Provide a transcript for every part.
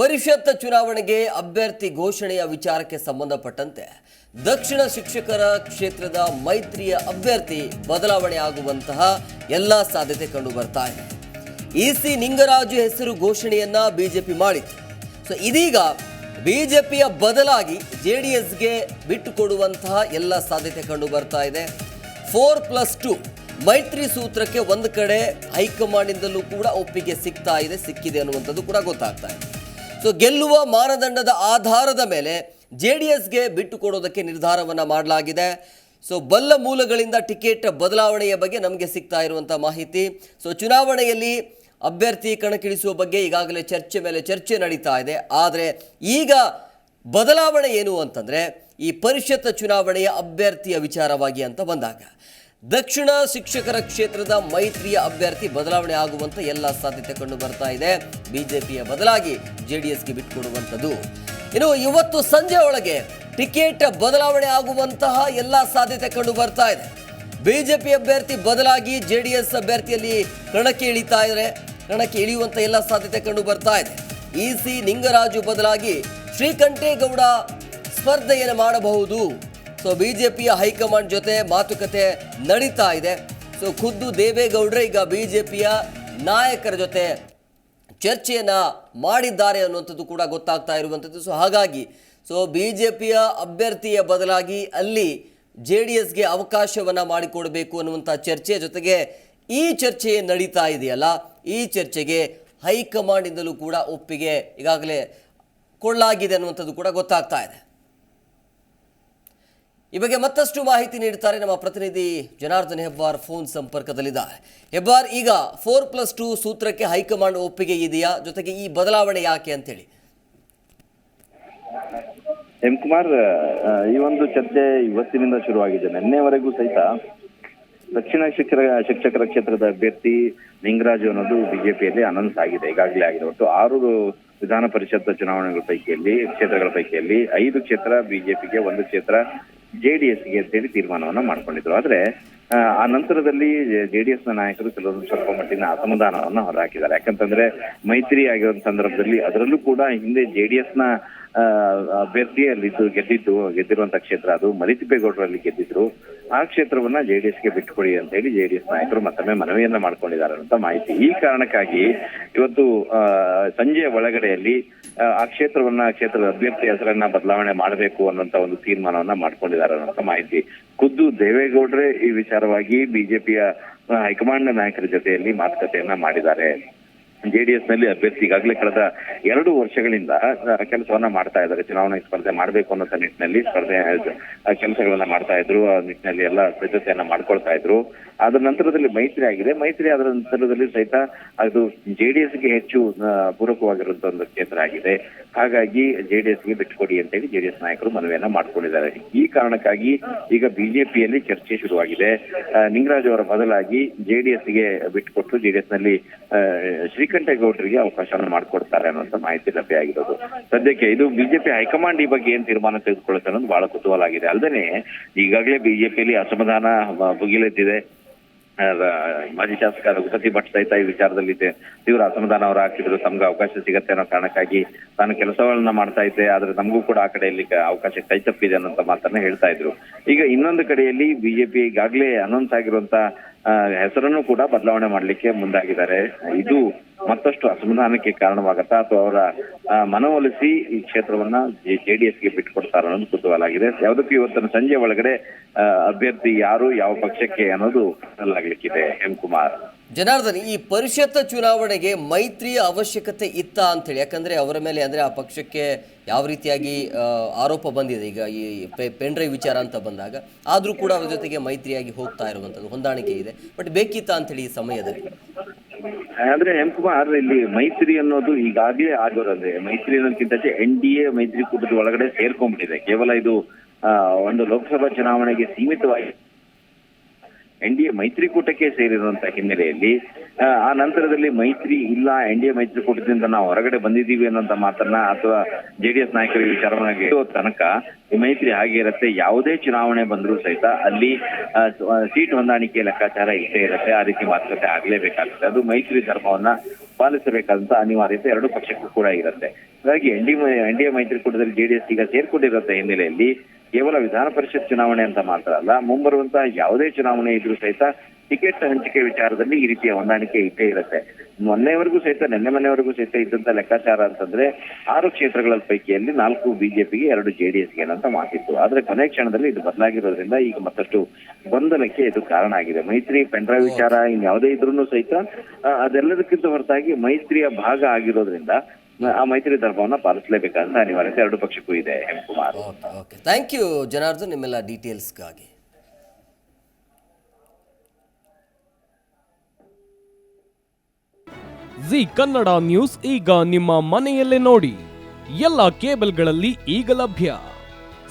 ಪರಿಷತ್ ಚುನಾವಣೆಗೆ ಅಭ್ಯರ್ಥಿ ಘೋಷಣೆಯ ವಿಚಾರಕ್ಕೆ ಸಂಬಂಧಪಟ್ಟಂತೆ ದಕ್ಷಿಣ ಶಿಕ್ಷಕರ ಕ್ಷೇತ್ರದ ಮೈತ್ರಿಯ ಅಭ್ಯರ್ಥಿ ಬದಲಾವಣೆ ಆಗುವಂತಹ ಎಲ್ಲ ಸಾಧ್ಯತೆ ಕಂಡು ಬರ್ತಾ ಇದೆ. ಇಸಿ ನಿಂಗರಾಜು ಹೆಸರು ಘೋಷಣೆಯನ್ನ ಬಿಜೆಪಿ ಮಾಡಿತ್ತು. ಸೊ, ಇದೀಗ ಬಿಜೆಪಿಯ ಬದಲಾಗಿ ಜೆ ಡಿ ಎಸ್ಗೆ ಬಿಟ್ಟುಕೊಡುವಂತಹ ಎಲ್ಲ ಸಾಧ್ಯತೆ ಕಂಡು ಬರ್ತಾ ಇದೆ. ಫೋರ್ ಪ್ಲಸ್ ಟು ಮೈತ್ರಿ ಸೂತ್ರಕ್ಕೆ ಒಂದು ಕಡೆ ಹೈಕಮಾಂಡಿಂದಲೂ ಕೂಡ ಒಪ್ಪಿಗೆ ಸಿಗ್ತಾ ಇದೆ, ಸಿಕ್ಕಿದೆ ಅನ್ನುವಂಥದ್ದು ಕೂಡ ಗೊತ್ತಾಗ್ತಾ ಇದೆ. ಸೊ ಗೆಲ್ಲುವ ಮಾನದಂಡದ ಆಧಾರದ ಮೇಲೆ ಜೆ ಡಿ ಎಸ್ಗೆ ಬಿಟ್ಟು ಕೊಡೋದಕ್ಕೆ ನಿರ್ಧಾರವನ್ನು ಮಾಡಲಾಗಿದೆ. ಸೊ ಬಲ್ಲ ಮೂಲಗಳಿಂದ ಟಿಕೆಟ್ ಬದಲಾವಣೆಯ ಬಗ್ಗೆ ನಮಗೆ ಸಿಗ್ತಾ ಇರುವಂಥ ಮಾಹಿತಿ. ಸೊ ಚುನಾವಣೆಯಲ್ಲಿ ಅಭ್ಯರ್ಥಿ ಕಣಕ್ಕಿಳಿಸುವ ಬಗ್ಗೆ ಈಗಾಗಲೇ ಚರ್ಚೆ ಮೇಲೆ ಚರ್ಚೆ ನಡೀತಾ ಇದೆ. ಆದರೆ ಈಗ ಬದಲಾವಣೆ ಏನು ಅಂತಂದರೆ ಈ ಪರಿಷತ್ ಚುನಾವಣೆಯ ಅಭ್ಯರ್ಥಿಯ ವಿಚಾರವಾಗಿ ಅಂತ ಬಂದಾಗ ದಕ್ಷಿಣ ಶಿಕ್ಷಕರ ಕ್ಷೇತ್ರದ ಮೈತ್ರಿಯ ಅಭ್ಯರ್ಥಿ ಬದಲಾವಣೆ ಆಗುವಂತ ಎಲ್ಲ ಸಾಧ್ಯತೆ ಕಂಡು ಬರ್ತಾ ಇದೆ. ಬಿಜೆಪಿಯ ಬದಲಾಗಿ ಜೆ ಡಿ ಎಸ್ಗೆ ಬಿಟ್ಕೊಡುವಂಥದ್ದು ಇನ್ನು ಇವತ್ತು ಸಂಜೆ ಒಳಗೆ ಟಿಕೆಟ್ ಬದಲಾವಣೆ ಆಗುವಂತಹ ಎಲ್ಲ ಸಾಧ್ಯತೆ ಕಂಡು ಬರ್ತಾ ಇದೆ. ಬಿಜೆಪಿ ಅಭ್ಯರ್ಥಿ ಬದಲಾಗಿ ಜೆ ಡಿ ಎಸ್ ಅಭ್ಯರ್ಥಿಯಲ್ಲಿ ಕಣಕ್ಕೆ ಇಳಿತಾ ಇದ್ದಾರೆ. ಕಣಕ್ಕೆ ಇಳಿಯುವಂಥ ಎಲ್ಲ ಸಾಧ್ಯತೆ ಕಂಡು ಬರ್ತಾ ಇದೆ. ಇ ಸಿ ನಿಂಗರಾಜು ಬದಲಾಗಿ ಶ್ರೀಕಂಠೇಗೌಡ ಸ್ಪರ್ಧೆಯನ್ನು ಮಾಡಬಹುದು. ಸೊ ಬಿ ಜೆ ಪಿಯ ಹೈಕಮಾಂಡ್ ಜೊತೆ ಮಾತುಕತೆ ನಡೀತಾ ಇದೆ. ಸೊ ಖುದ್ದು ದೇವೇಗೌಡರೇ ಈಗ ಬಿ ಜೆ ಪಿಯ ನಾಯಕರ ಜೊತೆ ಚರ್ಚೆಯನ್ನು ಮಾಡಿದ್ದಾರೆ ಅನ್ನುವಂಥದ್ದು ಕೂಡ ಗೊತ್ತಾಗ್ತಾ ಇರುವಂಥದ್ದು. ಸೊ ಹಾಗಾಗಿ ಸೊ ಬಿ ಜೆ ಪಿಯ ಅಭ್ಯರ್ಥಿಯ ಬದಲಾಗಿ ಅಲ್ಲಿ ಜೆ ಡಿ ಎಸ್ಗೆ ಅವಕಾಶವನ್ನು ಮಾಡಿಕೊಡಬೇಕು ಅನ್ನುವಂಥ ಚರ್ಚೆ ಜೊತೆಗೆ ಈ ಚರ್ಚೆ ನಡೀತಾ ಇದೆಯಲ್ಲ, ಈ ಚರ್ಚೆಗೆ ಹೈಕಮಾಂಡಿಂದಲೂ ಕೂಡ ಒಪ್ಪಿಗೆ ಈಗಾಗಲೇ ಕೊಳ್ಳಾಗಿದೆ ಅನ್ನುವಂಥದ್ದು ಕೂಡ ಗೊತ್ತಾಗ್ತಾ ಇದೆ. ಈ ಬಗ್ಗೆ ಮತ್ತಷ್ಟು ಮಾಹಿತಿ ನೀಡುತ್ತಾರೆ ನಮ್ಮ ಪ್ರತಿನಿಧಿ ಜನಾರ್ದನ್ ಹೆಬ್ಬಾರ್ ಫೋನ್ ಸಂಪರ್ಕದಲ್ಲಿದ್ದಾರೆ. ಹೆಬ್ಬಾರ್, ಈಗ ಫೋರ್ ಪ್ಲಸ್ ಟು ಸೂತ್ರಕ್ಕೆ ಹೈಕಮಾಂಡ್ ಒಪ್ಪಿಗೆ ಇದೆಯಾ? ಜೊತೆಗೆ ಈ ಬದಲಾವಣೆ ಯಾಕೆ ಅಂತೇಳಿ. ಎಂ ಕುಮಾರ್ ಈ ಒಂದು ಚರ್ಚೆ ಇವತ್ತಿನಿಂದ ಶುರುವಾಗಿದೆ. ನಿನ್ನೆವರೆಗೂ ಸಹಿತ ದಕ್ಷಿಣ ಶಿಕ್ಷಕರ ಶಿಕ್ಷಕರ ಕ್ಷೇತ್ರದ ಅಭ್ಯರ್ಥಿ ಲಿಂಗರಾಜು ಅನ್ನೋದು ಬಿಜೆಪಿಯಲ್ಲಿ ಅನೌನ್ಸ್ ಆಗಿದೆ. ಈಗಾಗಲೇ ಆಗಿದೆ. ಒಟ್ಟು ಆರು ವಿಧಾನ ಪರಿಷತ್ ಚುನಾವಣೆಗಳ ಪೈಕಿಯಲ್ಲಿ, ಕ್ಷೇತ್ರಗಳ ಪೈಕಿಯಲ್ಲಿ ಐದು ಕ್ಷೇತ್ರ ಬಿಜೆಪಿಗೆ, ಒಂದು ಕ್ಷೇತ್ರ ಜೆಡಿಎಸ್ಗೆ ಅಂತೇಳಿ ತೀರ್ಮಾನವನ್ನ ಮಾಡ್ಕೊಂಡಿದ್ರು. ಆದ್ರೆ ಆ, ನಂತರದಲ್ಲಿ ಜೆಡಿಎಸ್ನ ನಾಯಕರು ಕೆಲವೊಂದು ಸ್ವಲ್ಪ ಮಟ್ಟಿನ ಅಸಮಾಧಾನವನ್ನ ಹೊರಹಾಕಿದ್ದಾರೆ. ಯಾಕಂತಂದ್ರೆ ಮೈತ್ರಿ ಆಗಿರೋ ಸಂದರ್ಭದಲ್ಲಿ ಅದರಲ್ಲೂ ಕೂಡ ಹಿಂದೆ ಜೆಡಿಎಸ್ನ ಅಭ್ಯರ್ಥಿ ಅಲ್ಲಿದ್ದು ಗೆದ್ದಿದ್ದು ಗೆದ್ದಿರುವಂತ ಕ್ಷೇತ್ರ ಅದು ಮರಿತಿಪ್ಪೇಗೌಡರಲ್ಲಿ ಗೆದ್ದಿದ್ರು. ಆ ಕ್ಷೇತ್ರವನ್ನ ಜೆಡಿಎಸ್ಗೆ ಬಿಟ್ಟುಕೊಡಿ ಅಂತ ಹೇಳಿ ಜೆಡಿಎಸ್ ನಾಯಕರು ಮತ್ತೊಮ್ಮೆ ಮನವಿಯನ್ನ ಮಾಡ್ಕೊಂಡಿದ್ದಾರೆ ಅಂತ ಮಾಹಿತಿ. ಈ ಕಾರಣಕ್ಕಾಗಿ ಇವತ್ತು ಸಂಜೆಯ ಒಳಗಡೆಯಲ್ಲಿ ಆ, ಕ್ಷೇತ್ರವನ್ನ ಕ್ಷೇತ್ರದ ಅಭ್ಯರ್ಥಿ ಹೆಸರನ್ನ ಬದಲಾವಣೆ ಮಾಡಬೇಕು ಅನ್ನುವಂತ ಒಂದು ತೀರ್ಮಾನವನ್ನ ಮಾಡ್ಕೊಂಡಿದ್ದಾರೆ ಅನ್ನುವಂತ ಮಾಹಿತಿ. ಖುದ್ದು ದೇವೇಗೌಡ್ರೆ ಈ ವಿಚಾರವಾಗಿ ಬಿಜೆಪಿಯ ಹೈಕಮಾಂಡ್ ನಾಯಕರ ಜೊತೆಯಲ್ಲಿ ಮಾತುಕತೆಯನ್ನ ಮಾಡಿದ್ದಾರೆ. ಜೆಡಿಎಸ್ನಲ್ಲಿ ಅಭ್ಯರ್ಥಿ ಈಗಾಗಲೇ ಕಳೆದ ಎರಡು ವರ್ಷಗಳಿಂದ ಕೆಲಸವನ್ನ ಮಾಡ್ತಾ ಇದ್ದಾರೆ. ಚುನಾವಣಾ ಸ್ಪರ್ಧೆ ಮಾಡಬೇಕು ಅನ್ನೋ ನಿಟ್ಟಿನಲ್ಲಿ ಸ್ಪರ್ಧೆ ಕೆಲಸಗಳನ್ನ ಮಾಡ್ತಾ ಇದ್ರು. ಆ ನಿಟ್ಟಿನಲ್ಲಿ ಎಲ್ಲ ಸಿದ್ಧತೆಯನ್ನ ಮಾಡ್ಕೊಳ್ತಾ ಇದ್ರು. ಅದರ ನಂತರದಲ್ಲಿ ಮೈತ್ರಿ ಆಗಿದೆ. ಮೈತ್ರಿ ಅದರ ನಂತರದಲ್ಲಿ ಸಹಿತ ಅದು ಜೆಡಿಎಸ್ಗೆ ಹೆಚ್ಚು ಪೂರಕವಾಗಿರುವಂತಹ ಪೂರಕವಾಗಿರುವಂತ ಒಂದು ಕ್ಷೇತ್ರ ಆಗಿದೆ. ಹಾಗಾಗಿ ಜೆಡಿಎಸ್ಗೆ ಬಿಟ್ಟುಕೊಡಿ ಅಂತ ಹೇಳಿ ಜೆಡಿಎಸ್ ನಾಯಕರು ಮನವಿಯನ್ನ ಮಾಡ್ಕೊಂಡಿದ್ದಾರೆ. ಈ ಕಾರಣಕ್ಕಾಗಿ ಈಗ ಬಿಜೆಪಿಯಲ್ಲಿ ಚರ್ಚೆ ಶುರುವಾಗಿದೆ. ನಿಂಗರಾಜ್ ಅವರ ಬದಲಾಗಿ ಜೆಡಿಎಸ್ಗೆ ಬಿಟ್ಟುಕೊಟ್ಟು ಜೆಡಿಎಸ್ನಲ್ಲಿ ಆ, ಶ್ರೀಕಂಠೇಗೌಡರಿಗೆ ಅವಕಾಶವನ್ನು ಮಾಡಿಕೊಡ್ತಾರೆ ಅನ್ನುವಂತ ಮಾಹಿತಿ ಲಭ್ಯ ಆಗಿರೋದು. ಸದ್ಯಕ್ಕೆ ಇದು ಬಿಜೆಪಿ ಹೈಕಮಾಂಡ್ ಈ ಬಗ್ಗೆ ಏನ್ ತೀರ್ಮಾನ ತೆಗೆದುಕೊಳ್ಳುತ್ತೆ ಅನ್ನೋದು ಬಹಳ ಕುತೂಹಲ ಆಗಿದೆ ಅಲ್ಲದೆ ಈಗಾಗಲೇ ಬಿಜೆಪಿಯಲ್ಲಿ ಅಸಮಾಧಾನ ಭುಗಿಲೆದ್ದಿದೆ. ಮಾಜಿ ಶಾಸಕ ರಘುಪತಿ ಭಟ್ ಸಹಿತ ಈ ವಿಚಾರದಲ್ಲಿ ತೀವ್ರ ಅಸಮಾಧಾನ ಅವರು ಹಾಕಿದ್ರು. ತಮ್ಗೆ ಅವಕಾಶ ಸಿಗತ್ತೆ ಅನ್ನೋ ಕಾರಣಕ್ಕಾಗಿ ತಾನು ಕೆಲಸಗಳನ್ನ ಮಾಡ್ತಾ ಇದ್ದೆ. ಆದ್ರೆ ನಮಗೂ ಕೂಡ ಆ ಕಡೆ ಇಲ್ಲಿ ಅವಕಾಶ ಕೈ ತಪ್ಪಿದೆ ಅನ್ನೋಂತ ಮಾತನ್ನ ಹೇಳ್ತಾ ಇದ್ರು. ಈಗ ಇನ್ನೊಂದು ಕಡೆಯಲ್ಲಿ ಬಿಜೆಪಿ ಈಗಾಗಲೇ ಅನೌನ್ಸ್ ಆಗಿರುವಂತ ಹೆಸರನ್ನು ಕೂಡ ಬದಲಾವಣೆ ಮಾಡ್ಲಿಕ್ಕೆ ಮುಂದಾಗಿದ್ದಾರೆ. ಇದು ಮತ್ತಷ್ಟು ಅಸಮಾಧಾನಕ್ಕೆ ಕಾರಣವಾಗತ್ತಾ ಅಥವಾ ಅವರ ಮನವೊಲಿಸಿ ಈ ಕ್ಷೇತ್ರವನ್ನ ಜೆಡಿಎಸ್ಗೆ ಬಿಟ್ಟುಕೊಡ್ತಾರ ಅನ್ನೋದು ಕುತೂಹಲ ಆಗಿದೆ ಯಾವುದಕ್ಕೂ ಇವತ್ತಿನ ಸಂಜೆ ಒಳಗಡೆ ಅಭ್ಯರ್ಥಿ ಯಾರು, ಯಾವ ಪಕ್ಷಕ್ಕೆ ಅನ್ನೋದು ಆಗ್ಲಿಕ್ಕಿದೆ ಎಂ ಕುಮಾರ್. ಜನಾರ್ದನ್, ಈ ಪರಿಷತ್ ಚುನಾವಣೆಗೆ ಮೈತ್ರಿಯ ಅವಶ್ಯಕತೆ ಇತ್ತ ಅಂತೇಳಿ, ಯಾಕಂದ್ರೆ ಅವರ ಮೇಲೆ ಅಂದ್ರೆ ಆ ಪಕ್ಷಕ್ಕೆ ಯಾವ ರೀತಿಯಾಗಿ ಆರೋಪ ಬಂದಿದೆ, ಈಗ ಈ ಪೆನ್ ಡ್ರೈವ್ ವಿಚಾರ ಅಂತ ಬಂದಾಗ, ಆದ್ರೂ ಕೂಡ ಅವರ ಜೊತೆಗೆ ಮೈತ್ರಿಯಾಗಿ ಹೋಗ್ತಾ ಇರುವಂಥದ್ದು ಹೊಂದಾಣಿಕೆ ಇದೆ. ಬಟ್ ಬೇಕಿತ್ತ ಅಂತೇಳಿ ಈ ಸಮಯದಲ್ಲಿ? ಆದ್ರೆ ಎಂ ಕುಮಾರ್ ಇಲ್ಲಿ ಮೈತ್ರಿ ಅನ್ನೋದು ಈಗಾಗಲೇ ಆಗಿರೋದ್ರೆ ಮೈತ್ರಿ ಅನ್ನೋದಕ್ಕಿಂತ ಎನ್ ಡಿ ಎ ಮೈತ್ರಿಕೂಟದ ಒಳಗಡೆ ಸೇರ್ಕೊಂಡ್ಬಿಟ್ಟಿದೆ. ಕೇವಲ ಇದು ಒಂದು ಲೋಕಸಭಾ ಚುನಾವಣೆಗೆ ಸೀಮಿತವಾಗಿ ಎನ್ ಡಿ ಎ ಮೈತ್ರಿಕೂಟಕ್ಕೆ ಸೇರಿರುವಂತ ಹಿನ್ನೆಲೆಯಲ್ಲಿ ಆ, ನಂತರದಲ್ಲಿ ಮೈತ್ರಿ ಇಲ್ಲ ಎನ್ ಡಿ ಎ ಮೈತ್ರಿಕೂಟದಿಂದ ನಾವು ಹೊರಗಡೆ ಬಂದಿದ್ದೀವಿ ಅನ್ನೋಂತ ಮಾತನ್ನ ಅಥವಾ ಜೆಡಿಎಸ್ ನಾಯಕರ ವಿಚಾರವಾಗಿ ತನಕ ಈ ಮೈತ್ರಿ ಹಾಗೆ ಇರುತ್ತೆ. ಯಾವುದೇ ಚುನಾವಣೆ ಬಂದರೂ ಸಹಿತ ಅಲ್ಲಿ ಸೀಟ್ ಹೊಂದಾಣಿಕೆ ಲೆಕ್ಕಾಚಾರ ಇಷ್ಟೇ ಇರುತ್ತೆ. ಆ ರೀತಿ ಮಾತುಕತೆ ಆಗಲೇಬೇಕಾಗುತ್ತೆ. ಅದು ಮೈತ್ರಿ ಧರ್ಮವನ್ನ ಪಾಲಿಸಬೇಕಾದಂತ ಅನಿವಾರ್ಯತೆ ಎರಡು ಪಕ್ಷಕ್ಕೂ ಕೂಡ ಇರುತ್ತೆ. ಹಾಗಾಗಿ N D N D A ಮೈತ್ರಿಕೂಟದಲ್ಲಿ JDS ಈಗ ಸೇರ್ಕೊಂಡಿರುತ್ತೆ ಹಿನ್ನೆಲೆಯಲ್ಲಿ ಕೇವಲ ವಿಧಾನ ಪರಿಷತ್ ಚುನಾವಣೆ ಅಂತ ಮಾತ್ರ ಅಲ್ಲ, ಮುಂಬರುವಂತಹ ಯಾವುದೇ ಚುನಾವಣೆ ಇದ್ರೂ ಸಹಿತ ಟಿಕೆಟ್ ಹಂಚಿಕೆ ವಿಚಾರದಲ್ಲಿ ಈ ರೀತಿಯ ಹೊಂದಾಣಿಕೆ ಇದ್ದೇ ಇರುತ್ತೆ. ಮೊನ್ನೆವರೆಗೂ ಸಹಿತ, ನಿನ್ನೆ ಮೊನ್ನೆವರೆಗೂ ಸಹಿತ ಇದ್ದಂತ ಲೆಕ್ಕಾಚಾರ ಅಂತಂದ್ರೆ ಆರು ಕ್ಷೇತ್ರಗಳ ಪೈಕಿಯಲ್ಲಿ ನಾಲ್ಕು ಬಿಜೆಪಿಗೆ, ಎರಡು ಜೆಡಿಎಸ್ಗೆ ಅಂತ ಮಾತಿತ್ತು. ಆದ್ರೆ ಕೊನೆ ಕ್ಷಣದಲ್ಲಿ ಇದು ಬದಲಾಗಿರೋದ್ರಿಂದ ಈಗ ಮತ್ತಷ್ಟು ಗೊಂದಲಕ್ಕೆ ಇದು ಕಾರಣ ಆಗಿದೆ. ಮೈತ್ರಿ ಪೆಂಡ್ರಾ ವಿಚಾರ ಇನ್ ಯಾವುದೇ ಇದ್ರೂ ಸಹಿತ ಅದೆಲ್ಲದಕ್ಕಿಂತ ಹೊರತಾಗಿ ಮೈತ್ರಿಯ ಭಾಗ ಆಗಿರೋದ್ರಿಂದ ಆ ಮೈತ್ರಿ ಧರ್ಮವನ್ನು ಪಾಲಿಸಲೇಬೇಕಂತ ಅನಿವಾರ್ಯತೆ ಎರಡು ಪಕ್ಷಕ್ಕೂ ಇದೆ Hemkumar okay thank you Janardhan ನಿಮ್ಮೆಲ್ಲ ಡೀಟೇಲ್ಸ್ಗಾಗಿ ಜಿ ಕನ್ನಡ ನ್ಯೂಸ್ ಈಗ ನಿಮ್ಮ ಮನೆಯಲ್ಲೇ ನೋಡಿ. ಎಲ್ಲ ಕೇಬಲ್ಗಳಲ್ಲಿ ಈಗ ಲಭ್ಯ.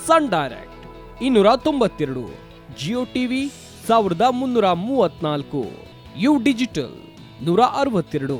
ಸನ್ ಡೈರೆಕ್ಟ್ ಇನ್ನೂರ ತೊಂಬತ್ತೆರಡು. ಜಿಯೋ ಟಿವಿ ಸಾವಿರದ ಮುನ್ನೂರ ಮೂವತ್ನಾಲ್ಕು ಯು ಡಿಜಿಟಲ್ ನೂರ ಅರವತ್ತೆರಡು.